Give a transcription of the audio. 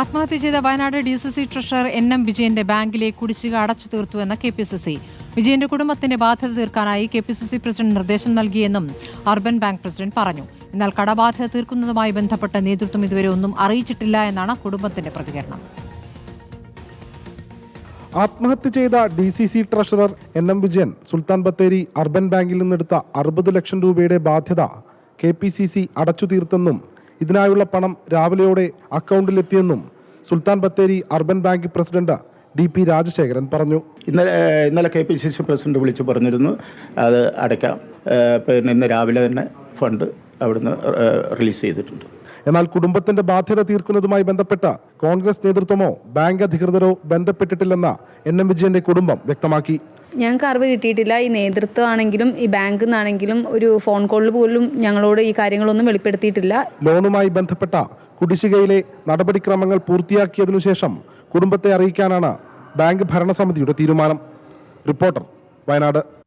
ആത്മഹത്യ ചെയ്ത Wayanad D C C treasurer N M വിജയന്റെ ബാങ്കിലെ കുടിശ്ശിക അടച്ചു തീർത്തുവെന്ന് കെ പി സി സി. വിജയന്റെ കുടുംബത്തിന്റെ ബാധ്യത തീർക്കാനായി K P C C president നിർദ്ദേശം നൽകിയെന്നും അർബൻ ബാങ്ക് പ്രസിഡന്റ് പറഞ്ഞു. എന്നാൽ കടബാധ്യത തീർക്കുന്നതുമായി ബന്ധപ്പെട്ട നേതൃത്വം ഇതുവരെ ഒന്നും അറിയിച്ചിട്ടില്ല എന്നാണ് കുടുംബത്തിന്റെ പ്രതികരണം. ആത്മഹത്യ ചെയ്ത D C C treasurer N M Vijayan Sultan Bathery urban ബാങ്കിൽ നിന്നെടുത്ത അറുപത് ലക്ഷം രൂപയുടെ ബാധ്യത കെ പി സി സി അടച്ചു തീർത്തെന്നും ഇതിനായുള്ള പണം രാവിലെയോടെ അക്കൗണ്ടിലെത്തിയെന്നും Sultan Bathery urban bank president D P Rajasekharan പറഞ്ഞു. ഇന്നലെ ഇന്നലെ K P C C president വിളിച്ചു പറഞ്ഞിരുന്നു. അത് അടയ്ക്കാം. പിന്നെ ഇന്ന് രാവിലെ തന്നെ ഫണ്ട് അവിടുന്ന് റിലീസ് ചെയ്തിട്ടുണ്ട്. എന്നാൽ കുടുംബത്തിന്റെ ബാധ്യത തീർക്കുന്നതുമായി ബന്ധപ്പെട്ട കോൺഗ്രസ് നേതൃത്വമോ ബാങ്ക് അധികൃതരോ ബന്ധപ്പെട്ടിട്ടില്ലെന്ന എൻ എം വിജയന്റെ കുടുംബം വ്യക്തമാക്കി. ഞങ്ങൾക്ക് അറിവ് കിട്ടിയിട്ടില്ല. ഈ നേതൃത്വമാണെങ്കിലും ഈ ബാങ്കിൽ നിന്നാണെങ്കിലും ഒരു ഫോൺ കോളിൽ പോലും ഞങ്ങളോട് ഈ കാര്യങ്ങളൊന്നും വെളിപ്പെടുത്തിയിട്ടില്ല. ലോണുമായി ബന്ധപ്പെട്ട കുടിശ്ശികയിലെ നടപടിക്രമങ്ങൾ പൂർത്തിയാക്കിയതിനു ശേഷം കുടുംബത്തെ അറിയിക്കാനാണ് ബാങ്ക് ഭരണസമിതിയുടെ തീരുമാനം. റിപ്പോർട്ടർ വയനാട്.